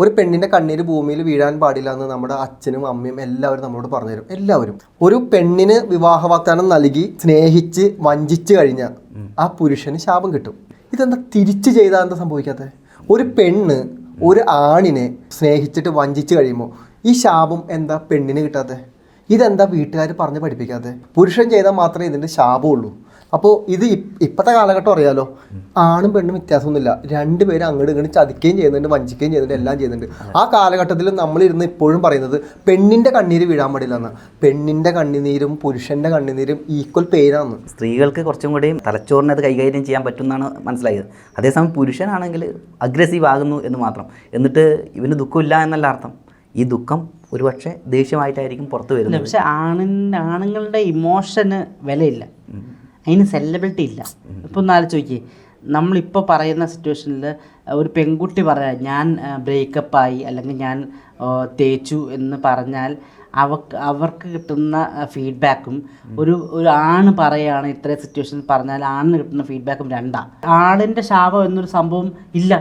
ഒരു പെണ്ണിന്റെ കണ്ണീര് ഭൂമിയിൽ വീഴാൻ പാടില്ല എന്ന് നമ്മുടെ അച്ഛനും അമ്മയും എല്ലാവരും നമ്മളോട് പറഞ്ഞു തരും എല്ലാവരും. ഒരു പെണ്ണിന് വിവാഹ വാഗ്ദാനം നൽകി സ്നേഹിച്ച് വഞ്ചിച്ച് കഴിഞ്ഞാൽ ആ പുരുഷന് ശാപം കിട്ടും. ഇതെന്താ തിരിച്ചു ചെയ്താൽ എന്താ സംഭവിക്കാത്തത് ഒരു പെണ്ണ് ഒരു ആണിനെ സ്നേഹിച്ചിട്ട് വഞ്ചിച്ച് കഴിയുമ്പോൾ ഈ ശാപം എന്താ പെണ്ണിന് കിട്ടാത്തത് ഇതെന്താ വീട്ടുകാർ പറഞ്ഞ് പഠിപ്പിക്കാത്തത് പുരുഷൻ ചെയ്താൽ മാത്രമേ ഇതിന്റെ ശാപമുള്ളൂ. അപ്പോൾ ഇത് ഇപ്- ഇപ്പോഴത്തെ കാലഘട്ടം അറിയാലോ? ആണും പെണ്ണും വ്യത്യാസമൊന്നുമില്ല. രണ്ടുപേരും അങ്ങോട്ട് ഇങ്ങോട്ട് ചതിക്കുകയും ചെയ്യുന്നുണ്ട് വഞ്ചിക്കുകയും ചെയ്യുന്നുണ്ട് എല്ലാം ചെയ്യുന്നുണ്ട്. ആ കാലഘട്ടത്തിൽ നമ്മളിരുന്ന് ഇപ്പോഴും പറയുന്നത് പെണ്ണിന്റെ കണ്ണീര് വീഴാൻ പാടില്ല എന്ന് പെണ്ണിന്റെ കണ്ണുനീരും പുരുഷന്റെ കണ്ണുനീരും ഈക്വൽ പെയിനാണ് സ്ത്രീകൾക്ക് കുറച്ചും കൂടി തലച്ചോറിനെ അത് കൈകാര്യം ചെയ്യാൻ പറ്റുമെന്നാണ് മനസ്സിലായത്. അതേസമയം പുരുഷനാണെങ്കിൽ അഗ്രസീവ് ആകുന്നു എന്ന് മാത്രം. എന്നിട്ട് ഇവന് ദുഃഖമില്ല എന്നല്ല അർത്ഥം. ഈ ദുഃഖം ഒരുപക്ഷെ ദേഷ്യമായിട്ടായിരിക്കും പുറത്തു വരുന്നത്. പക്ഷെ ആണിന്റെ ആണുങ്ങളുടെ ഇമോഷന് വിലയില്ല. അതിന് സെല്ലബിലിറ്റി ഇല്ല. ഇപ്പം ഒന്ന് ആലോചിച്ച് നോക്കിയേ. നമ്മളിപ്പോൾ പറയുന്ന സിറ്റുവേഷനിൽ ഒരു പെൺകുട്ടി പറയാം ഞാൻ ബ്രേക്കപ്പായി അല്ലെങ്കിൽ ഞാൻ തേച്ചു എന്ന് പറഞ്ഞാൽ അവർക്ക് അവർക്ക് കിട്ടുന്ന ഫീഡ്ബാക്കും ഒരു ഒരു ആണ് പറയുകയാണ് ഇത്ര സിറ്റുവേഷനിൽ പറഞ്ഞാൽ ആണിന് കിട്ടുന്ന ഫീഡ്ബാക്കും രണ്ടാണ് ആണിന്റെ ശാപം എന്നൊരു സംഭവം ഇല്ല.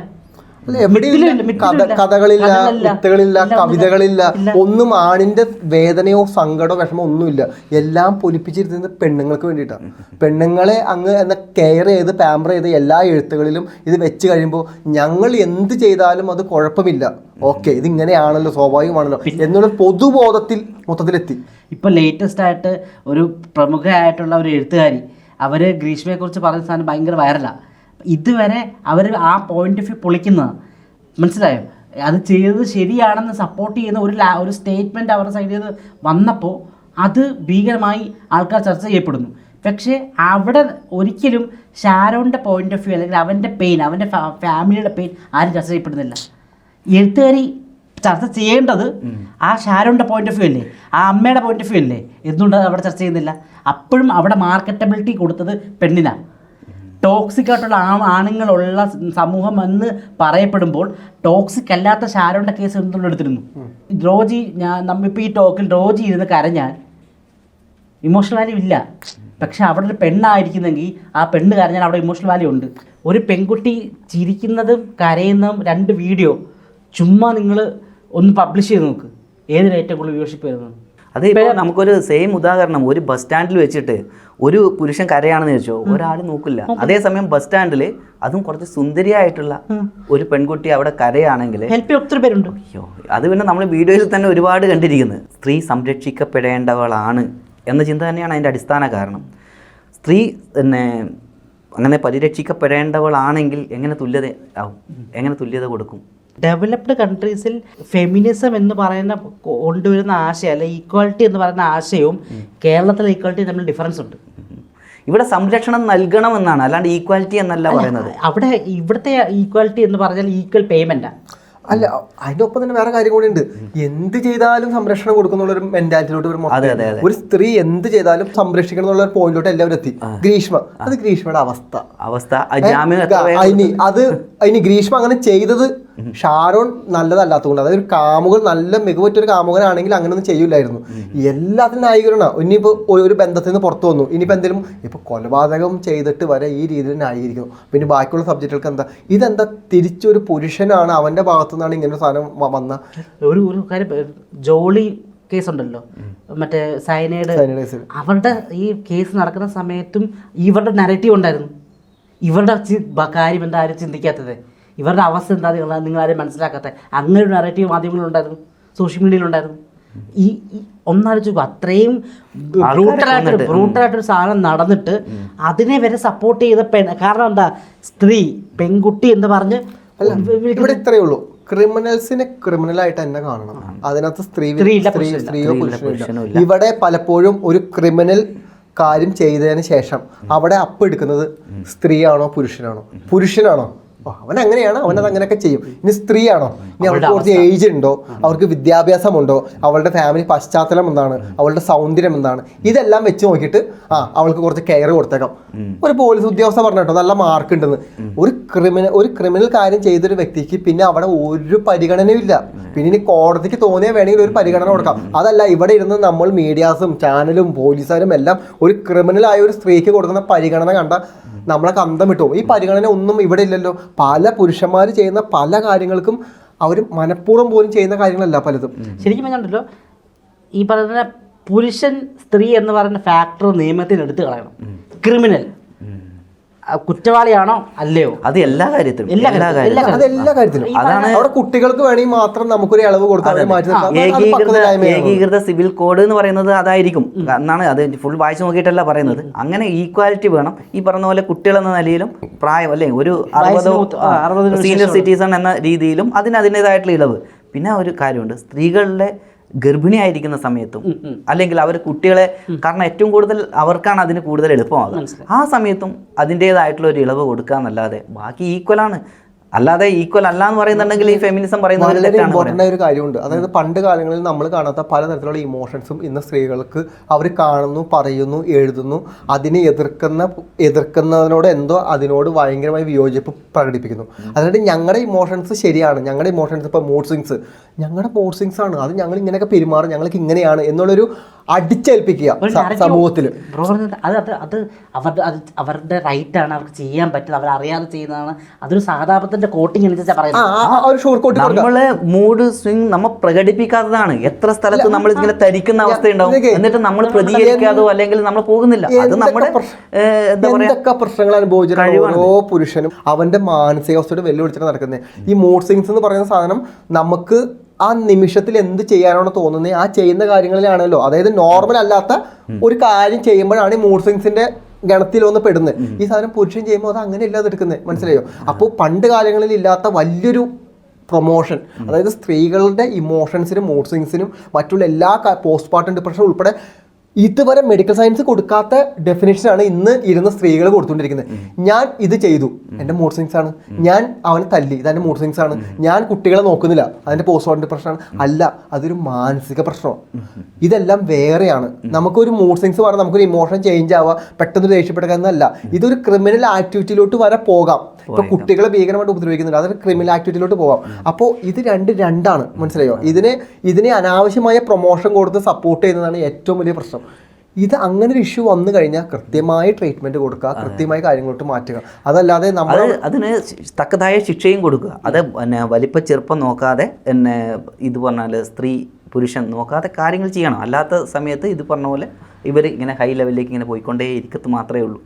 കഥകളില്ല കഥകളില്ല. മിത്തുകളില്ല കവിതകളില്ല ഒന്നും ആണിന്റെ വേദനയോ സങ്കടമോ വിഷമോ ഒന്നുമില്ല. എല്ലാം പൊലിപ്പിച്ചിരുന്നത് പെണ്ണുങ്ങൾക്ക് വേണ്ടിയിട്ടാണ് പെണ്ണുങ്ങളെ അങ്ങ് എന്ന കെയർ ചെയ്ത് പാമ്പർ ചെയ്ത് എല്ലാ എഴുത്തുകളിലും ഇത് വെച്ച് കഴിയുമ്പോൾ ഞങ്ങൾ എന്ത് ചെയ്താലും അത് കുഴപ്പമില്ല. ഓക്കെ ഇത് ഇങ്ങനെയാണല്ലോ സ്വാഭാവികമാണല്ലോ എന്നുള്ള പൊതുബോധത്തിൽ മൊത്തത്തിലെത്തി. ഇപ്പൊ ലേറ്റസ്റ്റ് ആയിട്ട് ഒരു പ്രമുഖ ആയിട്ടുള്ള ഒരു എഴുത്തുകാരി അവർ ഗ്രീഷ്മയെ കുറിച്ച് പറഞ്ഞ സാധനം ഭയങ്കര വൈറലാണ് ഇതുവരെ അവർ ആ പോയിന്റ് ഓഫ് വ്യൂ പൊളിക്കുന്നത്. മനസ്സിലായോ? അത് ചെയ്തത് ശരിയാണെന്ന് സപ്പോർട്ട് ചെയ്യുന്ന ഒരു ലാ- ഒരു സ്റ്റേറ്റ്മെന്റ് അവരുടെ സൈഡിൽ നിന്ന് വന്നപ്പോൾ അത് ഭീകരമായി ആൾക്കാർ ചർച്ച ചെയ്യപ്പെടുന്നു. പക്ഷേ അവിടെ ഒരിക്കലും ഷാരോന്റെ പോയിന്റ് ഓഫ് വ്യൂ അല്ലെങ്കിൽ അവന്റെ പെയിൻ അവന്റെ ഫാമിലിയുടെ പെയിൻ ആരും ചർച്ച ചെയ്യപ്പെടുന്നില്ല. എഴുത്തുകാരി ചർച്ച ചെയ്യേണ്ടത് ആ ഷാരോന്റെ പോയിന്റ് ഓഫ് വ്യൂ അല്ലേ? ആ അമ്മയുടെ പോയിന്റ് ഓഫ് വ്യൂ അല്ലേ? എന്തുകൊണ്ട് അവിടെ ചർച്ച ചെയ്യുന്നില്ല? അപ്പോഴും അവിടെ മാർക്കറ്റബിലിറ്റി കൊടുത്തത് പെണ്ണിനാണ് ടോക്സിക് ആയിട്ടുള്ള ആ ആണുങ്ങളുള്ള സമൂഹം എന്ന് പറയപ്പെടുമ്പോൾ ടോക്സിക് അല്ലാത്ത ഷാരോന്റെ കേസ് എന്തുകൊണ്ട് എടുത്തിരുന്നു? റോജി ഞാൻ നമ്മിപ്പോൾ ഈ ടോക്കിൽ റോജി ഇരുന്ന് കരഞ്ഞാൽ ഇമോഷണൽ വാല്യൂ ഇല്ല. പക്ഷെ അവിടെ ഒരു പെണ്ണായിരിക്കുന്നെങ്കിൽ ആ പെണ്ണ് കരഞ്ഞാൽ അവിടെ ഇമോഷണൽ വാല്യൂ ഉണ്ട്. ഒരു പെൺകുട്ടി ചിരിക്കുന്നതും കരയുന്നതും രണ്ട് വീഡിയോ ചുമ്മാ നിങ്ങൾ ഒന്ന് പബ്ലിഷ് ചെയ്ത് നോക്ക്. ഏതിന് ഏറ്റവും കൂടുതൽ വ്യൂഷിപ്പ് വരുന്നത്? അത് ഇപ്പോൾ നമുക്കൊരു സെയിം ഉദാഹരണം ഒരു ബസ് സ്റ്റാൻഡിൽ വെച്ചിട്ട് ഒരു പുരുഷൻ കരയാണെന്ന് വെച്ചോ ഒരാൾ നോക്കില്ല. അതേസമയം ബസ് സ്റ്റാൻഡിൽ അതും കുറച്ച് സുന്ദരിയായിട്ടുള്ള ഒരു പെൺകുട്ടി അവിടെ കരയാണെങ്കിൽ ഒത്തിരി പേരുണ്ട്. അയ്യോ അത് പിന്നെ നമ്മൾ വീഡിയോയിൽ തന്നെ ഒരുപാട് കണ്ടിരിക്കുന്നത് സ്ത്രീ സംരക്ഷിക്കപ്പെടേണ്ടവളാണ് എന്ന ചിന്ത തന്നെയാണ് അതിന്റെ അടിസ്ഥാന കാരണം. സ്ത്രീ പിന്നെ അങ്ങനെ പരിരക്ഷിക്കപ്പെടേണ്ടവളാണെങ്കിൽ എങ്ങനെ തുല്യത ആവും എങ്ങനെ തുല്യത കൊടുക്കും? ഡെവലപ്ഡ് കൺട്രീസിൽ ഫെമിനിസം എന്ന് പറയുന്ന കൊണ്ടുവരുന്ന ആശയം അല്ലെ ഈക്വാളിറ്റി എന്ന് പറയുന്ന ആശയവും കേരളത്തിലെ ഈക്വാലിറ്റി തമ്മിൽ ഡിഫറൻസ് ഉണ്ട്. ഇവിടെ സംരക്ഷണം നൽകണം എന്നാണ് അല്ലാണ്ട് ഈക്വാലിറ്റി എന്നല്ല പറയുന്നത്. അവിടെ ഇവിടുത്തെ ഈക്വാലിറ്റി എന്ന് പറഞ്ഞാൽ ഈക്വൽ പേയ്മെന്റാണ് അല്ല അതിന്റെ ഒപ്പം തന്നെ വേറെ കാര്യം കൂടി ഉണ്ട് എന്ത് ചെയ്താലും സംരക്ഷണം കൊടുക്കുന്നുള്ള ഒരു മെന്റാലിറ്റിയിലോട്ട് ഒരു. ഒരു സ്ത്രീ എന്ത് ചെയ്താലും സംരക്ഷിക്കണം എന്നുള്ള ഒരു പോയിന്റിലോട്ട് എല്ലാവരും എത്തി. ഗ്രീഷ്മ. അത് ഗ്രീഷ്മയുടെ അവസ്ഥ. അവസ്ഥ അത് അതിന് ഗ്രീഷ്മ അങ്ങനെ ചെയ്തത് ഷാരോൺ നല്ലതല്ലാത്തതുകൊണ്ട് അതായത് ഒരു കാമുകൻ നല്ല മികവുറ്റൊരു കാമുകനാണെങ്കിൽ അങ്ങനെയൊന്നും ചെയ്യില്ലായിരുന്നു എല്ലാത്തിനും ന്യായീകരണ ഇനിയിപ്പോൾ ഒരു ബന്ധത്തിൽ നിന്ന് പുറത്തു വന്നു. ഇനിയിപ്പോൾ എന്തെങ്കിലും ഇപ്പോൾ കൊലപാതകം ചെയ്തിട്ട് വരെ ഈ രീതിയിൽ ന്യായീകരിക്കുന്നു പിന്നെ ബാക്കിയുള്ള സബ്ജക്റ്റുകൾക്ക് എന്താ? ഇതെന്താ? തിരിച്ചൊരു പുരുഷനാണ് അവന്റെ ഭാഗത്തു നിന്നാണ് ഇങ്ങനെ ഒരു സാധനം വന്ന? ഒരു ഒരു കാര്യം ജോളി കേസുണ്ടല്ലോ. മറ്റേ സൈനൈഡ് Cyanide. അവരുടെ ഈ കേസ് നടക്കുന്ന സമയത്തും ഇവരുടെ നരറ്റീവ് ഉണ്ടായിരുന്നു. ഇവരുടെ കാര്യം എന്താ ആരും ചിന്തിക്കാത്തത്? ഇവരുടെ അവസ്ഥ എന്താ നിങ്ങൾ നിങ്ങളാരും മനസ്സിലാക്കാത്ത. അങ്ങനെ ഒരു നെറേറ്റീവ് മാധ്യമങ്ങളുണ്ടായിരുന്നു സോഷ്യൽ മീഡിയയിലുണ്ടായിരുന്നു ഈ ഈ ഒന്നാലോചിച്ച് നോക്കൂ അത്രയും ബ്രൂട്ടലായിട്ടൊരു ബ്രൂട്ടലായിട്ടൊരു സാധനം നടന്നിട്ട് അതിനെ വരെ സപ്പോർട്ട് ചെയ്ത പെൺ കാരണം എന്താ? സ്ത്രീ പെൺകുട്ടി എന്ന് പറഞ്ഞ് ഇവിടെ ഇത്രയേ ഉള്ളൂ. ക്രിമിനൽസിനെ ക്രിമിനൽ ആയിട്ട് തന്നെ കാണണം. അതിനകത്ത് സ്ത്രീ. സ്ത്രീയോ പുരുഷനോ ഇവിടെ പലപ്പോഴും ഒരു ക്രിമിനൽ കാര്യം ചെയ്തതിന് ശേഷം അവിടെ അപ്പ് എടുക്കുന്നത് സ്ത്രീയാണോ പുരുഷനാണോ? പുരുഷനാണോ? അവൻ അങ്ങനെയാണ് അവനത് അങ്ങനെയൊക്കെ ചെയ്യും. ഇനി സ്ത്രീയാണോ? ഇനി അവൾക്ക് കുറച്ച് ഏജ് ഉണ്ടോ അവർക്ക് വിദ്യാഭ്യാസമുണ്ടോ? അവളുടെ ഫാമിലി പശ്ചാത്തലം എന്താണ്? അവളുടെ സൗന്ദര്യം എന്താണ്? ഇതെല്ലാം വെച്ച് നോക്കിയിട്ട് ആ അവൾക്ക് കുറച്ച് കെയർ കൊടുത്തേക്കാം. ഒരു പോലീസ് ഉദ്യോഗസ്ഥ പറഞ്ഞിട്ടോ നല്ല മാർക്ക് ഉണ്ടെന്ന്. ഒരു ക്രിമിനൽ ഒരു ക്രിമിനൽ കാര്യം ചെയ്തൊരു വ്യക്തിക്ക് പിന്നെ അവിടെ ഒരു പരിഗണനയും ഇല്ല. പിന്നെ ഇനി കോടതിക്ക് തോന്നിയാൽ വേണമെങ്കിൽ ഒരു പരിഗണന കൊടുക്കാം. അതല്ല ഇവിടെ ഇരുന്ന് നമ്മൾ മീഡിയാസും ചാനലും പോലീസുകാരും എല്ലാം ഒരു ക്രിമിനലായ ഒരു സ്ത്രീക്ക് കൊടുക്കുന്ന പരിഗണന കണ്ട നമ്മളെ കന്തം വിട്ടു ഈ പരിഗണന ഒന്നും ഇവിടെ ഇല്ലല്ലോ. പല പുരുഷന്മാർ ചെയ്യുന്ന പല കാര്യങ്ങൾക്കും അവർ മനഃപൂർവം പോലും ചെയ്യുന്ന കാര്യങ്ങളല്ല പലതും. ശരിക്കും പറഞ്ഞിട്ടുണ്ടല്ലോ ഈ പറയുന്ന പുരുഷൻ സ്ത്രീ എന്ന് പറയുന്ന ഫാക്ടർ നിയമത്തിൽ എടുത്തു കളയണം. ക്രിമിനൽ കുറ്റവാളിയാണോ? അല്ലയോ. അത് എല്ലാ കാര്യത്തിലും എല്ലാ കാര്യത്തിലും, എല്ലാ കാര്യത്തിലും. അതാണ് അവിടെ കുട്ടികൾക്ക് വേണമെങ്കിൽ മാത്രം നമുക്കൊരു ഇളവ് കൊടുക്കാം ഏകീകൃത സിവിൽ കോഡ് എന്ന് പറയുന്നത് അതായിരിക്കും. എന്നാണ് അത് ഫുൾ വായിച്ചു നോക്കിയിട്ടല്ല പറയുന്നത്. അങ്ങനെ ഈക്വാലിറ്റി വേണം. ഈ പറഞ്ഞ പോലെ കുട്ടികൾ എന്ന നിലയിലും പ്രായം അല്ലേ ഒരു അറുപതോ സീനിയർ സിറ്റിസൺ എന്ന രീതിയിലും അതിന് അതിന്റെതായിട്ടുള്ള ഇളവ്. പിന്നെ ഒരു കാര്യമുണ്ട്. സ്ത്രീകളുടെ ഗർഭിണിയായിരിക്കുന്ന സമയത്തും അല്ലെങ്കിൽ അവർ കുട്ടികളെ കാരണം ഏറ്റവും കൂടുതൽ അവർക്കാണ് അതിന് കൂടുതൽ എളുപ്പമാകുക ആ സമയത്തും അതിന്റെതായിട്ടുള്ള ഒരു ഇളവ് കൊടുക്കുക എന്നല്ലാതെ ബാക്കി ഈക്വലാണ് അല്ലാതെ ഈക്വൽ അല്ല എന്ന് പറയുന്നുണ്ടെങ്കിൽ ഈ ഫെമിനിസം പറയുന്നത് ഇമ്പോർട്ടന്റ് ആയ ഒരു കാര്യമുണ്ട്. അതായത് പണ്ട് കാലങ്ങളിൽ നമ്മൾ കാണാത്ത പലതരത്തിലുള്ള ഇമോഷൻസും ഇന്ന് സ്ത്രീകൾക്ക് അവർ കാണുന്നു പറയുന്നു എഴുതുന്നു. അതിനെ എതിർക്കുന്ന എതിർക്കുന്നതിനോട് എന്തോ അതിനോട് ഭയങ്കരമായി വിയോജിപ്പ് പ്രകടിപ്പിക്കുന്നു. അതായത് ഞങ്ങളുടെ ഇമോഷൻസ് ശരിയാണ്. ഞങ്ങളുടെ ഇമോഷൻസ് ഇപ്പോൾ മൂഡ് സ്വിങ്സ് ഞങ്ങളുടെ മൂഡ് സ്വിങ്സ് ആണ്. അത് ഞങ്ങൾ ഇങ്ങനെയൊക്കെ പെരുമാറും. ഞങ്ങൾക്ക് ഇങ്ങനെയാണ് എന്നുള്ളൊരു അടിച്ചേൽപ്പിക്കുക സമൂഹത്തിൽ. ബ്രോ പറഞ്ഞത് അത് അത് അത് അവരുടെ അത് അവരുടെ റൈറ്റ് ആണ്. അവർക്ക് ചെയ്യാൻ പറ്റുന്നത്. അവർ അറിയാതെ ചെയ്യുന്നതാണ്. അതൊരു സഹതാപത്തിന്റെ കോട്ടിങ് അനുസരിച്ചാണ് പറയുന്നത്. നമ്മൾ മൂഡ് സ്വിങ് നമ്മൾ പ്രകടിപ്പിക്കാത്തതാണ്. എത്ര സ്ഥലത്ത് നമ്മൾ ഇങ്ങനെ തരിക്കുന്ന അവസ്ഥയുണ്ടാവും. എന്നിട്ട് നമ്മൾ പ്രതികരിക്കാതോ അല്ലെങ്കിൽ നമ്മൾ പോകുന്നില്ല. അത് നമ്മുടെ എന്തൊക്കെ പ്രശ്നങ്ങൾ അനുഭവിച്ചിട്ടുണ്ട് ഓരോ പുരുഷനും അവന്റെ മാനസികാവസ്ഥയോട് വെല്ലുവിളിച്ചിട്ട് നടക്കുന്നത്. ഈ മൂഡ് സ്വിങ്സ് എന്ന് പറയുന്ന സാധനം നമുക്ക് ആ നിമിഷത്തിൽ എന്ത് ചെയ്യാനാണോ തോന്നുന്നത്? ആ ചെയ്യുന്ന കാര്യങ്ങളിലാണല്ലോ. അതായത് നോർമൽ അല്ലാത്ത ഒരു കാര്യം ചെയ്യുമ്പോഴാണ് ഈ മൂഡ് സിങ്സിന്റെ ഗണത്തിൽ ഒന്ന് പെടുന്നത്. ഈ സാധനം പുരുഷൻ ചെയ്യുമ്പോൾ അത് അങ്ങനെ ഇല്ലാതെ എടുക്കുന്നത്. മനസ്സിലായോ? അപ്പോൾ പണ്ട് കാലങ്ങളിൽ ഇല്ലാത്ത വലിയൊരു പ്രൊമോഷൻ അതായത് സ്ത്രീകളുടെ ഇമോഷൻസിനും മൂഡ് സ്വിങ്സിനും മറ്റുള്ള എല്ലാ പോസ്റ്റ്മോർട്ടം ഡിപ്രഷൻ ഉൾപ്പെടെ ഇതുവരെ മെഡിക്കൽ സയൻസ് കൊടുക്കാത്ത ഡെഫിനേഷനാണ് ഇന്ന് ഇരുന്ന സ്ത്രീകൾ കൊടുത്തുകൊണ്ടിരിക്കുന്നത്. ഞാൻ ഇത് ചെയ്തു. എന്റെ മൂഡ് സ്വിങ്സ് ആണ്. ഞാൻ അവനെ തല്ലി. ഇതെന്റെ മൂഡ് സ്വിങ്സ് ആണ്. ഞാൻ കുട്ടികളെ നോക്കുന്നില്ല. അതിന്റെ പോസ്റ്റ്മോർട്ടം പ്രശ്നമാണ് അല്ല അതൊരു മാനസിക പ്രശ്നമാണ്. ഇതെല്ലാം വേറെയാണ്. നമുക്കൊരു മൂഡ് സ്വിങ്സ് പറഞ്ഞാൽ നമുക്കൊരു ഇമോഷൻ ചേഞ്ച് ആവുക പെട്ടെന്ന് ദേഷ്യപ്പെടുക എന്നല്ല. ഇതൊരു ക്രിമിനൽ ആക്ടിവിറ്റിയിലോട്ട് വരെ പോകാം. ഇപ്പൊ കുട്ടികളെ ഭീകരമായിട്ട് ഉപദ്രവിക്കുന്നുണ്ട്. അതൊരു ക്രിമിനൽ ആക്ടിവിറ്റിയിലോട്ട് പോകാം. അപ്പോൾ ഇത് രണ്ട് രണ്ടാണ്. മനസ്സിലായോ? ഇതിനെ ഇതിനെ അനാവശ്യമായ പ്രൊമോഷൻ കൊടുത്ത് സപ്പോർട്ട് ചെയ്യുന്നതാണ് ഏറ്റവും വലിയ പ്രശ്നം. ഇത് അങ്ങനെ ഒരു ഇഷ്യൂ വന്നു കഴിഞ്ഞാൽ കൃത്യമായ ട്രീറ്റ്മെന്റ് കൊടുക്കുക കൃത്യമായ കാര്യങ്ങളോട്ട് മാറ്റുക. അതല്ലാതെ നമ്മൾ അത് അതിന് തക്കതായ ശിക്ഷയും കൊടുക്കുക. അത് പിന്നെ വലിപ്പ ചെറുപ്പം നോക്കാതെ പിന്നെ ഇത് പറഞ്ഞാൽ സ്ത്രീ പുരുഷൻ നോക്കാതെ കാര്യങ്ങൾ ചെയ്യണം. അല്ലാത്ത സമയത്ത് ഇത് പറഞ്ഞ പോലെ ഇവർ ഇങ്ങനെ ഹൈ ലെവലിലേക്ക് ഇങ്ങനെ പോയിക്കൊണ്ടേ ഇരിക്കത്ത് മാത്രമേ ഉള്ളൂ.